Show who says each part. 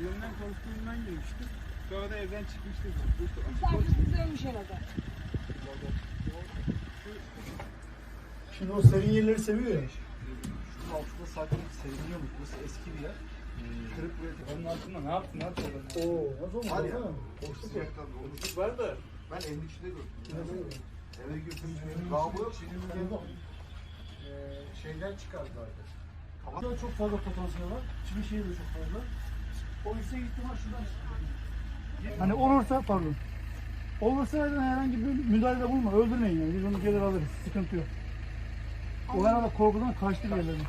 Speaker 1: Yönden korktuğundan girmişti. Sonra da evden çıkmıştı.
Speaker 2: Arkasını dönmüş herhalde.
Speaker 3: Şimdi o serin yerleri seviyor ya.
Speaker 1: Şu altında sakın seviniyor mu? Burası eski bir yer. Kırık bir Onun altında ne yaptın lan?
Speaker 3: Oo, nasıl olmuş?
Speaker 4: Var ya. Boşluk yaktan
Speaker 1: Boşluk var da.
Speaker 4: Ben evin içinde gördüm. Eve götürdüm. Daha bu yok.
Speaker 3: Ee, şeyden çıkardılardı. Burada çok fazla potansiyel var. Çivi şeyi de çok fazla. O yüksek ihtimal şuradan. Hani olursa pardon. Olursa herhangi bir müdahalede bulunma. Öldürmeyin yani. Biz onu gelir alırız. Sıkıntı yok. O herhalde korkudan kaçtı bir yerlerden.